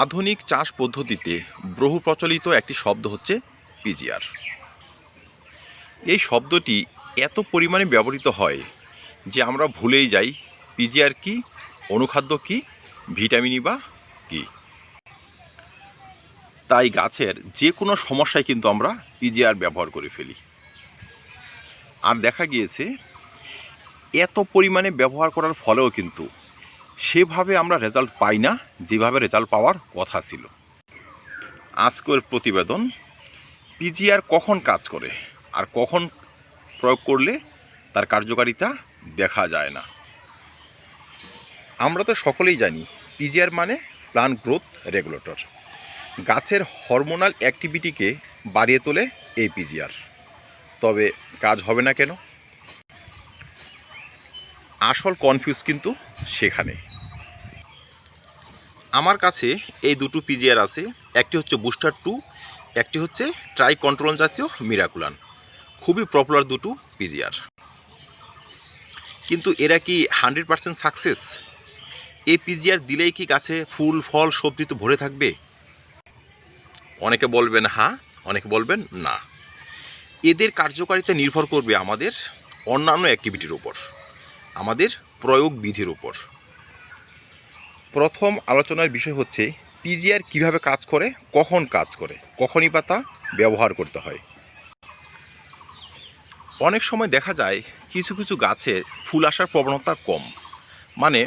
আধুনিক চাষ পদ্ধতিতে বহু প্রচলিত একটি শব্দ হচ্ছে পিজিআর। এই শব্দটি এত পরিমাণে ব্যবহৃত হয় যে আমরা ভুলেই যাই, পিজিআর কি, অনুখাদ্য কি, ভিটামিনই বা কি। তাই গাছের যে কোনো সমস্যায় কিন্তু আমরা পিজিআর ব্যবহার করে ফেলি। আর দেখা গিয়েছে, এত পরিমাণে ব্যবহার করার ফলেও কিন্তু সেভাবে আমরা রেজাল্ট পাই না, যেভাবে রেজাল্ট পাওয়ার কথা ছিল। আজকের প্রতিবেদন পিজিআর কখন কাজ করে আর কখন প্রয়োগ করলে তার কার্যকারিতা দেখা যায় না। আমরা তো সকলেই জানি পিজিআর মানে প্লান্ট গ্রোথ রেগুলেটর গাছের হরমোনাল অ্যাক্টিভিটিকে বাড়িয়ে তোলে এই পিজিআর তবে কাজ হবে না কেন? আসল কনফিউজ কিন্তু সেখানে আমার কাছে এই দুটো পিজিআর আছে, একটি হচ্ছে বুস্টার টু একটি হচ্ছে ট্রাই কন্ট্রোল জাতীয় মিরাকুলান খুবই পপুলার দুটো পিজিআর কিন্তু এরা কি হান্ড্রেড পার্সেন্ট সাকসেস এই পিজিআর দিলেই কি গাছে ফুল, ফল, সবজি তো ভরে থাকবে? অনেকে বলবেন হ্যাঁ অনেকে বলবেন, না। এদের কার্যকারিতা নির্ভর করবে আমাদের অন্যান্য অ্যাক্টিভিটির উপর। আমাদের প্রয়োগ বিধির উপর। প্রথম আলোচনার বিষয় হচ্ছে, পিজিআর কীভাবে কাজ করে, কখন কাজ করে, কখনই বা তা ব্যবহার করতে হয়। অনেক সময় দেখা যায়, কিছু কিছু গাছের ফুল আসার প্রবণতা কম। মানে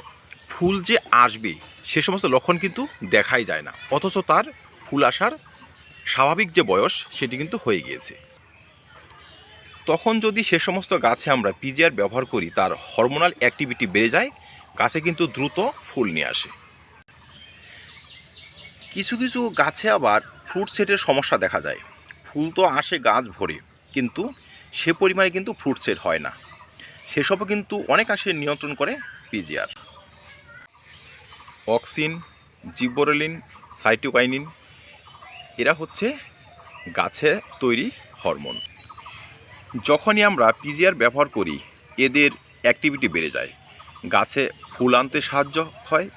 ফুল যে আসবে, সে সমস্ত লক্ষণ কিন্তু দেখাই যায় না। অথচ তার ফুল আসার স্বাভাবিক যে বয়স, সেটি কিন্তু হয়ে গিয়েছে। তখন যদি সে সমস্ত গাছে আমরা পিজিআর ব্যবহার করি, তার হরমোনাল অ্যাক্টিভিটি বেড়ে যায়, গাছে কিন্তু দ্রুত ফুল নিয়ে আসে। কিছু কিছু গাছে আবার ফ্রুট সেটের সমস্যা দেখা যায়। ফুল তো আসে গাছ ভরে, কিন্তু সে পরিমাণে কিন্তু ফ্রুট সেট হয় না। সেসবও কিন্তু অনেকাংশে নিয়ন্ত্রণ করে পিজিআর। অক্সিন, জিবোরেলিন, সাইটোকাইনিন, এরা হচ্ছে গাছে তৈরি হরমোন। যখনই আমরা পিজিআর ব্যবহার করি, এদের অ্যাক্টিভিটি বেড়ে যায়। গাছে ফুল আনতে সাহায্য হয়,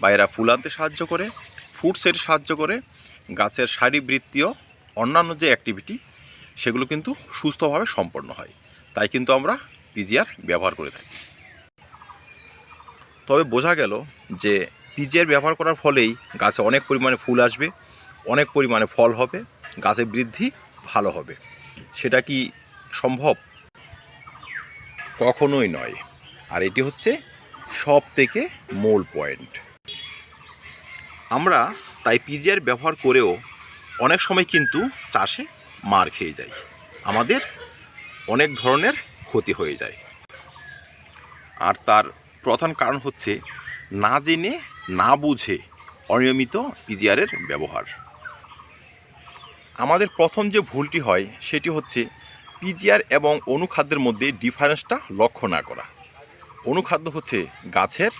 বা এরা ফুল আনতে সাহায্য করে ফ্রুট সেট সাহায্য করে, গাছের শারীরবৃত্তীয় অন্যান্য যে অ্যাক্টিভিটি সেগুলো কিন্তু সুস্থভাবে সম্পন্ন হয়। তাই কিন্তু আমরা পিজিআর ব্যবহার করে থাকি। তবে বোঝা গেল যে পিজিআর ব্যবহার করার ফলেই গাছে অনেক পরিমাণে ফুল আসবে, অনেক পরিমাণে ফল হবে, গাছের বৃদ্ধি ভালো হবে। সেটা কি সম্ভব? কখনোই নয়। আর এটি হচ্ছে সব থেকে মূল পয়েন্ট। আমরা তাই পিজিআর ব্যবহার করেও অনেক সময় কিন্তু চাষে মার খেয়ে যাই। আমাদের অনেক ধরনের ক্ষতি হয়ে যায়। আর তার প্রধান কারণ হচ্ছে না জেনে, না বুঝে অনিয়মিত পিজিআরের ব্যবহার। আমাদের প্রথম যে ভুলটি হয়, সেটি হচ্ছে পিজিআর এবং অনুখাদ্যের মধ্যে ডিফারেন্সটা লক্ষ্য না করা। অনুখাদ্য হচ্ছে গাছের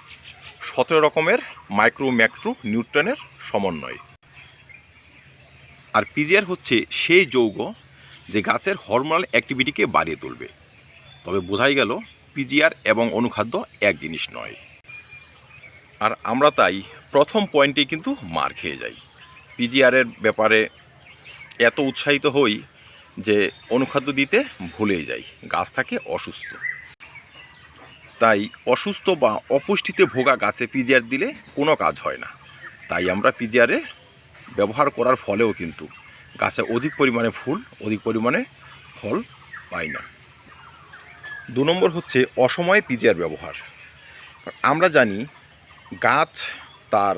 সতেরো রকমের মাইক্রো ম্যাক্রো নিউট্রনের সমন্বয়। আর পিজিআর হচ্ছে সেই যৌগ যে গাছের হরমোনাল অ্যাক্টিভিটিকে বাড়িয়ে তুলবে। তবে বোঝাই গেল, পিজিআর এবং অনুখাদ্য এক জিনিস নয়। আর আমরা তাই প্রথম পয়েন্টেই কিন্তু মার খেয়ে যাই। পিজিআরের ব্যাপারে এত উৎসাহিত হই যে অনুখাদ্য দিতে ভুলেই যাই, গাছ থাকে অসুস্থ। তাই অসুস্থ বা অপুষ্টিতে ভোগা গাছে পিজিআর দিলে কোনো কাজ হয় না। তাই আমরা পিজিআরে ব্যবহার করার ফলেও কিন্তু গাছে অধিক পরিমাণে ফুল, অধিক পরিমাণে ফল পাই না। দু নম্বর হচ্ছে অসময়ে পিজিআর ব্যবহার। আমরা জানি গাছ তার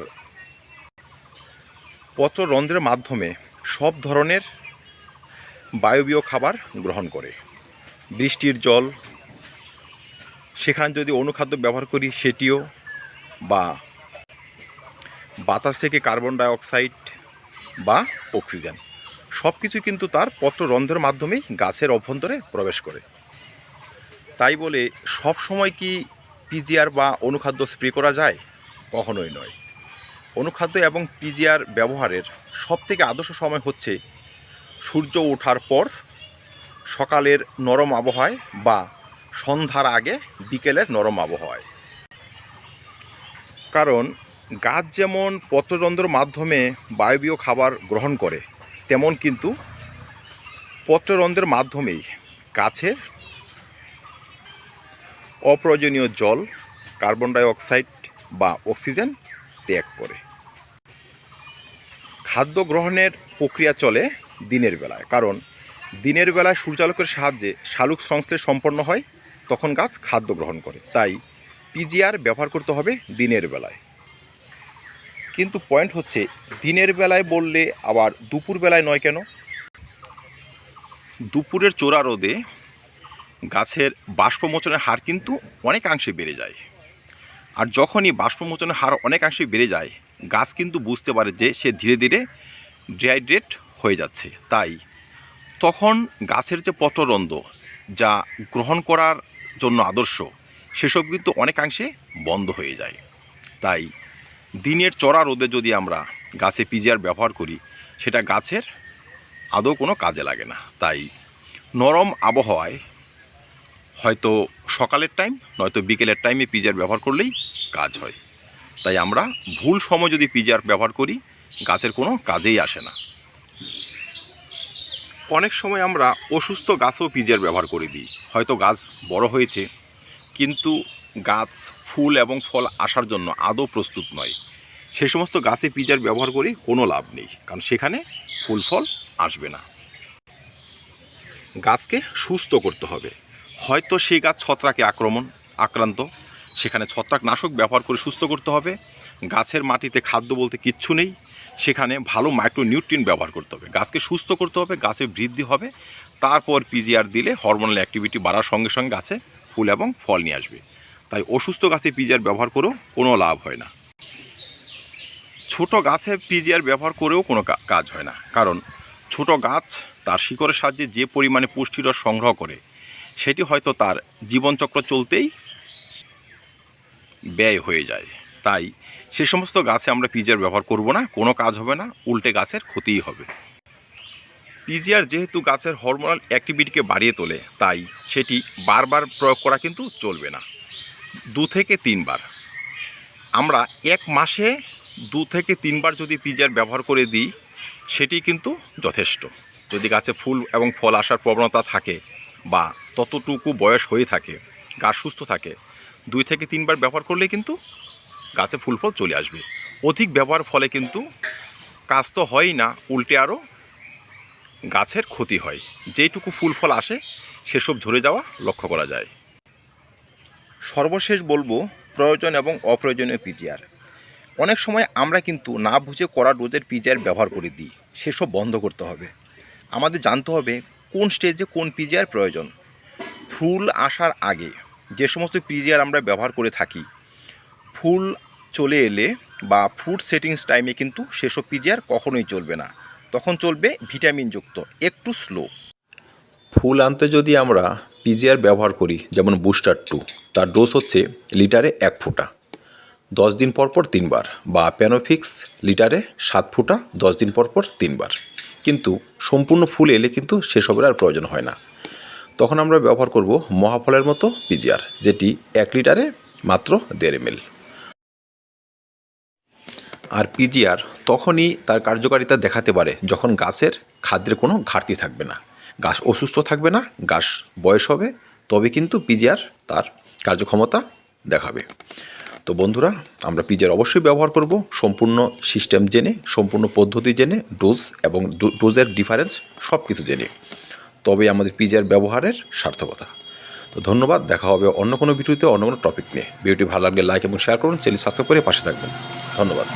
পত্ররন্ধ্রের মাধ্যমে সব ধরনের বায়বীয় খাবার গ্রহণ করে। বৃষ্টির জল, সেখানে যদি অনুখাদ্য ব্যবহার করি, সেটিও বা বাতাস থেকে কার্বন ডাইঅক্সাইড বা অক্সিজেন সব কিছু কিন্তু তার পত্ররন্ধ্রের মাধ্যমেই গাছের অভ্যন্তরে প্রবেশ করে। তাই বলে সব সময় কি পিজিআর বা অনুখাদ্য স্প্রে করা যায়? কখনোই নয়। অনুখাদ্য এবং পিজিআর ব্যবহারের সবথেকে আদর্শ সময় হচ্ছে সূর্য ওঠার পর সকালের নরম আবহাওয়ায় বা সন্ধ্যার আগে বিকেলের নরম আবহাওয়ায়। কারণ গাছ যেমন পত্ররন্ধ্রের মাধ্যমে বায়বীয় খাবার গ্রহণ করে, তেমন কিন্তু পত্ররন্ধ্রের মাধ্যমেই গাছের অপ্রয়োজনীয় জল, carbon dioxide oxygen ত্যাগ করে। খাদ্য গ্রহণের প্রক্রিয়া চলে দিনের বেলায়। কারণ দিনের বেলায় সূর্যালোকের সাহায্যে শালুক সংশ্লেষ সম্পন্ন হয়, তখন গাছ খাদ্য গ্রহণ করে। তাই পিজিআর ব্যবহার করতে হবে দিনের বেলায়। কিন্তু পয়েন্ট হচ্ছে, দিনের বেলায় বললে আবার দুপুর বেলায় নয় কেন? দুপুরের চোরা রোদে গাছের বাষ্পমোচনের হার কিন্তু অনেকাংশে বেড়ে যায়। আর যখনই বাষ্পমোচনের হার অনেকাংশে বেড়ে যায়, গাছ কিন্তু বুঝতে পারে যে সে ধীরে ধীরে ডিহাইড্রেট হয়ে যাচ্ছে। তাই তখন গাছের যে পত্ররন্ধ্র যা গ্রহণ করার জন্য আদর্শ, সেসব কিন্তু অনেকাংশে বন্ধ হয়ে যায়। তাই দিনের চড়া রোদে যদি আমরা গাছে পিজিআর ব্যবহার করি, সেটা গাছের আদৌ কোনো কাজে লাগে না। তাই নরম আবহাওয়ায় হয়তো সকালের টাইম, নয়তো বিকেলের টাইমে পিজার ব্যবহার করলেই কাজ হয়। তাই আমরা ভুল সময় যদি পিজার ব্যবহার করি, গাছের কোনো কাজেই আসে না। অনেক সময় আমরা অসুস্থ গাছেও পিজার ব্যবহার করে দিই। হয়তো গাছ বড় হয়েছে, কিন্তু গাছ, ফুল এবং ফল আসার জন্য আদৌ প্রস্তুত নয়। সে সমস্ত গাছে পিজার ব্যবহার করে কোনো লাভ নেই, কারণ সেখানে ফুল, ফল আসবে না। গাছকে সুস্থ করতে হবে। হয়তো সেই গাছ ছত্রাকে আক্রমণ, আক্রান্ত। সেখানে ছত্রাকনাশক ব্যবহার করে সুস্থ করতে হবে। গাছের মাটিতে খাদ্য বলতে কিচ্ছু নেই। সেখানে ভালো মাইক্রোনিউট্রিন ব্যবহার করতে হবে। গাছকে সুস্থ করতে হবে, গাছে বৃদ্ধি হবে, তারপর পিজিআর দিলে হরমোনাল অ্যাক্টিভিটি বাড়ার সঙ্গে সঙ্গে গাছে ফুল এবং ফল নিয়ে আসবে। তাই অসুস্থ গাছে পিজিআর ব্যবহার করেও কোনো লাভ হয় না। ছোট গাছে পিজিআর ব্যবহার করেও কোনো কাজ হয় না। কারণ ছোট গাছ তার শিকড়ের সাহায্যে যে পরিমাণে পুষ্টিরস সংগ্রহ করে, সেটি হয়তো তার জীবনচক্র চলতেই ব্যয় হয়ে যায়। তাই সে সমস্ত গাছে আমরা পিজিআর ব্যবহার করব না, কোনো কাজ হবে না, উল্টে গাছের ক্ষতিই হবে। পিজিআর যেহেতু গাছের হরমোনাল অ্যাক্টিভিটিকে বাড়িয়ে তোলে, তাই সেটি বারবার প্রয়োগ করা কিন্তু চলবে না, দু থেকে তিনবার। আমরা এক মাসে দু থেকে তিনবার যদি পিজার ব্যবহার করে দিই, সেটি কিন্তু যথেষ্ট। যদি গাছে ফুল এবং ফল আসার প্রবণতা থাকে বা ততটুকু বয়স হয়ে থাকে গাছ সুস্থ থাকে, দুই থেকে তিনবার ব্যবহার করলে কিন্তু গাছে ফুল ফল চলে আসবে। অধিক ব্যবহার ফলে কিন্তু কাজ তো হয়ই না, উল্টে আরও গাছের ক্ষতি হয়। যেইটুকু ফুল ফল আসে, সেসব ঝরে যাওয়া লক্ষ্য করা যায়। সর্বশেষ বলব, প্রয়োজন এবং অপ্রয়োজনীয় পিজিআর অনেক সময় আমরা কিন্তু না বুঝে করা ডোজের পিজিআর ব্যবহার করে দিই, সেসব বন্ধ করতে হবে। আমাদের জানতে হবে কোন স্টেজে কোন পিজিআর প্রয়োজন। ফুল আসার আগে যে সমস্ত পিজিআর আমরা ব্যবহার করে থাকি ফুল চলে এলে বা ফুড সেটিংস টাইমে কিন্তু সেসব পিজিআর কখনোই চলবে না। তখন চলবে ভিটামিনযুক্ত, একটু স্লো। ফুল আনতে যদি আমরা পিজিআর ব্যবহার করি, যেমন বুস্টার টু, তার ডোজ হচ্ছে লিটারে এক ফুটা। দশ দিন পর পর তিনবার বা প্যানোফিক্স লিটারে সাত ফুটা, দশ দিন পর পর তিনবার। কিন্তু সম্পূর্ণ ফুল এলে কিন্তু সেসবের আর প্রয়োজন হয় না। তখন আমরা ব্যবহার করব মহাফলের মতো পিজিআর যেটি এক লিটারে মাত্র দেড় এমএল। আর পিজিআর তখনই তার কার্যকারিতা দেখাতে পারে, যখন গাছের খাদ্যের কোনো ঘাটতি থাকবে না। গাছ অসুস্থ থাকবে না, গাছ বয়স হবে, তবে কিন্তু পিজিআর তার কার্যক্ষমতা দেখাবে। তো বন্ধুরা, আমরা পিজিআর অবশ্যই ব্যবহার করব, সম্পূর্ণ সিস্টেম জেনে, সম্পূর্ণ পদ্ধতি জেনে, ডোজ এবং ডোজের ডিফারেন্স সব কিছু জেনে। তবে আমাদের পিজিআর ব্যবহারের সার্থকতা। তো ধন্যবাদ, দেখা হবে অন্য কোনো ভিডিওতে, অন্য কোনো টপিক নিয়ে। ভিডিওটি ভালো লাগলে লাইক এবং শেয়ার করুন চ্যানেল সাবস্ক্রাইব করে পাশে থাকবেন। ধন্যবাদ।